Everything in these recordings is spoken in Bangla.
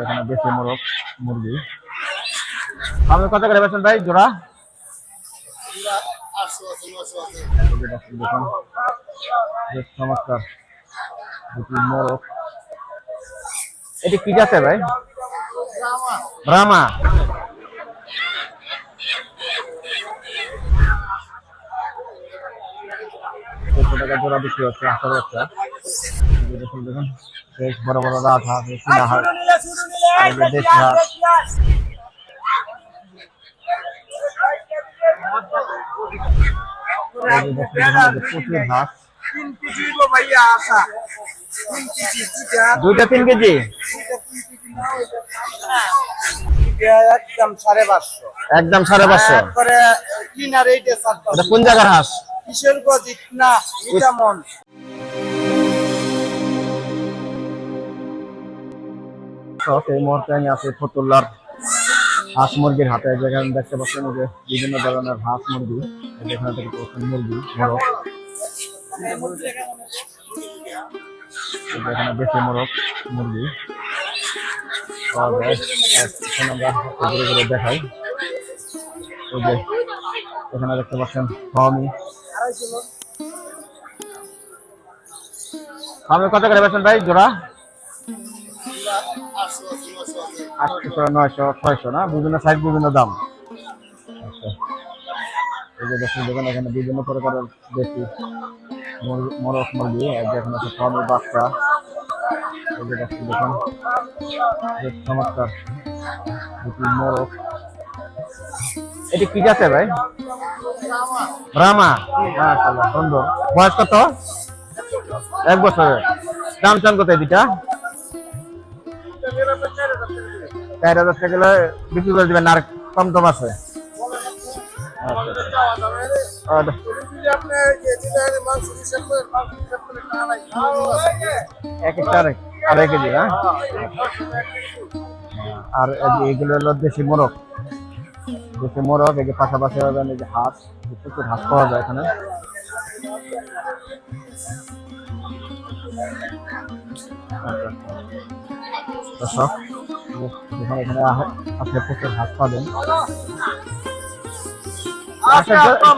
এখানে দেশি মোরগ, মুরগি। আপনি কত করে বেছেন ভাই, জোড়া। দেখুন। চমৎকার। দুটি মোরগ। এটি কি যাচ্ছে ভাই? ব্রাহ্মা। টাকা জোড়া বিক্রি হচ্ছে আশা বাচ্চা দেখুন দেখুন। বেশ বড় বড় রাত চীনা দেশি প্রচুর কেজি দুইটা তিন কেজি? একদম সাড়ে পাঁচশো। একদম সাড়ে পাঁচশো। কোন জায়গার হাঁস? কিশোরগঞ্জ ইটনা ইটামন। দর্শক, মুহূর্তে আমি আছি ফতুল্লার হাঁস মুরগির হাটে যেখানে দেখতে পাচ্ছেন যে বিভিন্ন ধরনের হাঁস মুরগি দেখতে পাচ্ছেন মুরগি মোরগ। এখানে দেশি মোরগ দেখাই। এই যে এখানে দেখতে পাচ্ছেন ফার্মি। কত করে বেছেন ভাই জোড়া? নয়শো, ছয়শো, না? বিভিন্ন বিভিন্ন দাম। আচ্ছা। বিভিন্ন প্রকারের দুটি এটি কি যাচ্ছে ভাই? মাশাআল্লাহ, সুন্দর। বয়স কত? এক বছরের। দাম চান কত এই চার হাজার টাকা বিক্রি করে দিবেন আর কম কম আছে। এক একটা আড়াই কেজি হ্যাঁ আর এগুলো হলো দেশি মোরগ দেশি মোরগ যে পাশাপাশি হবেন এই যে হাঁস, প্রচুর হাঁস পাওয়া যায় এখানে আচ্ছা। দর্শক যেখানে এখানে আপনি প্রচুর হাঁস পাবেন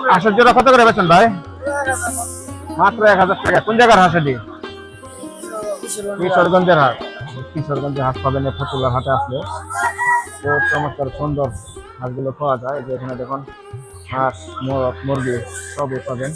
হাঁসের জোড়া কত করে বেছেন ভাই মাত্র এক হাজার টাকা কোন জায়গার হাঁস এটি কিশোরগঞ্জের হাট কিশোরগঞ্জের হাট পাবেন ফতুল্লার হাটে আসলে তো চমৎকার সুন্দর হাঁসগুলো পাওয়া যায় যে এখানে দেখুন হাঁস মোরগ মুরগি সবই পাবেন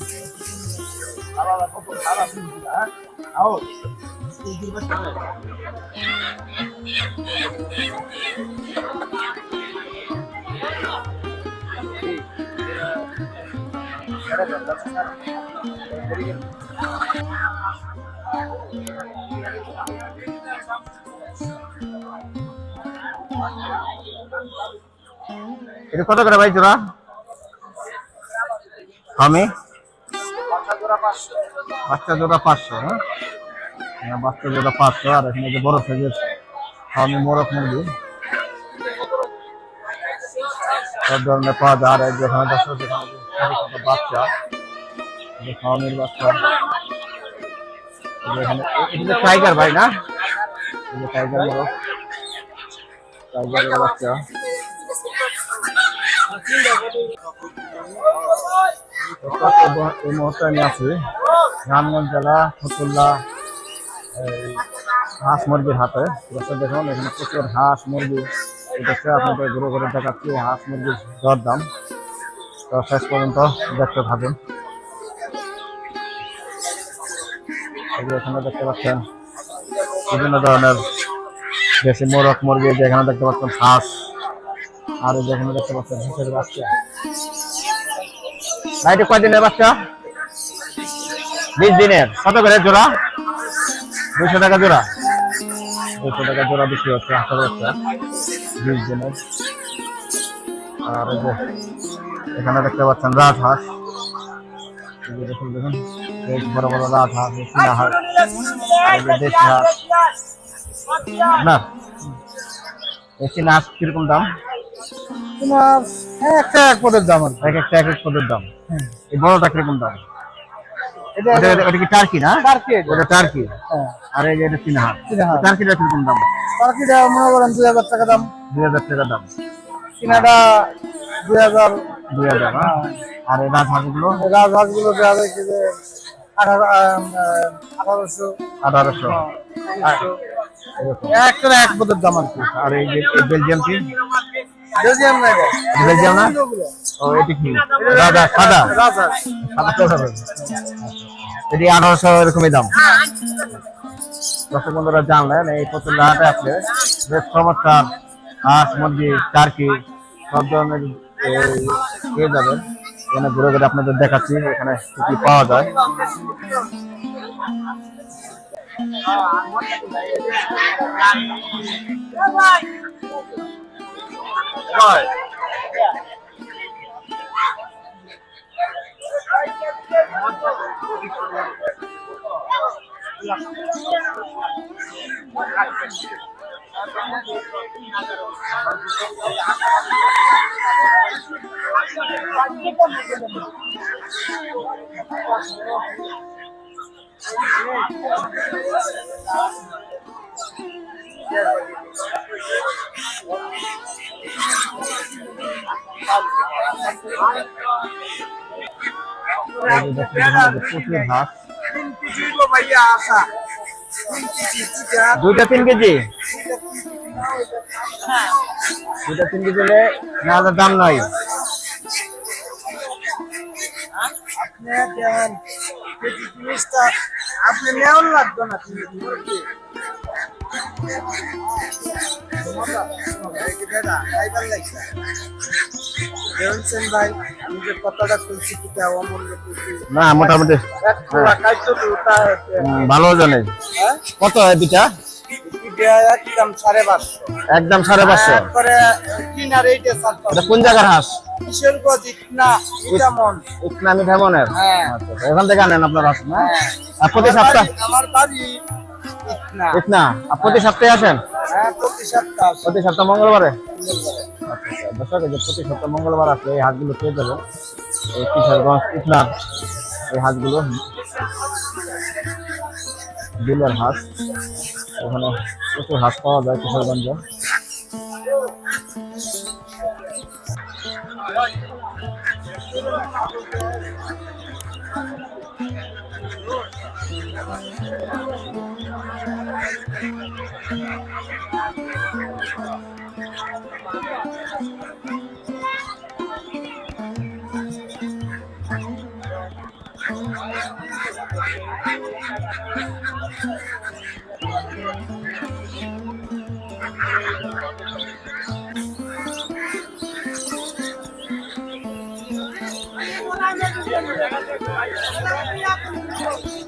এটা কত করে ভাই জোড়া? আমি? বাচ্চা জোড়া পাঁচশো। হ্যাঁ, বাচ্চা জোড়া পাঁচশো আর এখানে যে বড় সাইজের আমি মোরগ মুরগি। সব ধরনের পাওয়া যায়। আর এই যে এখানে দেখো, যেখানে বাচ্চা ফার্মের বাচ্চা। টাইগার ভাই না? টাইগার মোরগ টাইগারের বাচ্চা। এই মুহূর্তে আমি আছি। রামগঞ্জ জেলা, ফতুল্লা। হাঁস মুরগির হাতে। দর্শক, দেখুন, এখানে প্রচুর হাঁস মুরগি। হচ্ছে আপনাদের ঘুরে ঘুরে দেখাচ্ছি হাঁস মুরগির দর দাম তো শেষ পর্যন্ত দেখতে থাকুন। এখানে দেখতে পাচ্ছেন, বিভিন্ন ধরনের দেশি মোরগ মুরগি, যেখানে দেখতে পাচ্ছেন হাঁস। আর এই যে এখানে দেখতে পাচ্ছেন হাঁসের বাচ্চা। ভাইটি কয়দিনের বাচ্চা? বিশ দিনের। কত করে জোড়া? দুশো টাকা জোড়া। দুশো টাকা জোড়া বিক্রি হচ্ছে হাঁসের বাচ্চা বিশ দিনের আর এখানে দেখতে পাচ্ছেন রাত হাঁস দেখুন দেখুন বেশ বড় বড় রাত হাঁস। চীনা হাঁস দেশি হাঁস। না চীনা হাঁস কীরকম দাম? তোমার একটা এক পদের দাম আর এক একটা এক এক পদের দাম। এই বড়টা কীরকম দাম? এটা কি টার্কি না? টার্কি এটা। টার্কি হ্যাঁ। আর এই যে এটা টার্কিটা কীরকম দাম? টার্কিটা মনে করেন দুই হাজার টাকা দাম। দুই হাজার টাকা দাম। চীনাটা দুই হাজার। দুই হাজার হ্যাঁ? আর এই রাজহাঁসগুলো? রাজহাঁসগুলো দেওয়া হয়েছে যে আঠারো আহ, আঠারোশো। আঠারোশো। একটা এক পদের দাম আর কি। আর এই যে এই বেলজিয়ামটি বেলজিয়াম না বেলজিয়াম না? ও এটি কি? রাজা সাদা? সাদা তো হবে। এটি আঠারোশো এরকমই দাম। দর্শক বন্ধুরা জানলেন এই প্রচণ্ড হাটে আসলে বেশ চমৎকার হাঁস মুরগি টার্কি সব ধরনের পেয়ে যাবেন। এখানে ঘুরে ঘুরে আপনাদের দেখাচ্ছি এখানে কি পাওয়া যায়। এই যে দেখেন এখানে প্রচুর হাঁস দুইটা তিন কেজি? দুইটা তিন কেজি হলে না হলে দাম নাই। আপনি নেওয়ার লাগতো না মুরগি দেখছেন ভাই আমি যে কথাটা তুলছি কিটা অমূল্য তুলছি না মোটামুটি। ভালো হ্যাঁ? কত হয় এটা একদম সাড়ে পাঁচশো। একদম সাড়ে পাঁচশো। করে কিনার এইটা এটা কোন জায়গার হাঁস? ইটনা হ্যাঁ। আচ্ছা, আচ্ছা, এখান থেকে আনেন আপনার হাঁস না? হ্যাঁ। আর প্রতি সপ্তাহ আমার বাড়ি ইটনা ইকনা। প্রতি সপ্তাহে আসেন? হ্যাঁ প্রতি সপ্তাহ প্রতি সপ্তাহ মঙ্গলবারে। দর্শক প্রতি সপ্তাহ মঙ্গলবার আসলে এই হাটগুলো পেয়ে যাবেন এই কিশোরগঞ্জ ইটনার এই হাটগুলো। ডিলার হাত ওখানে প্রচুর হাঁস পাওয়া যায় কিশোরগঞ্জে। Thank you. よし!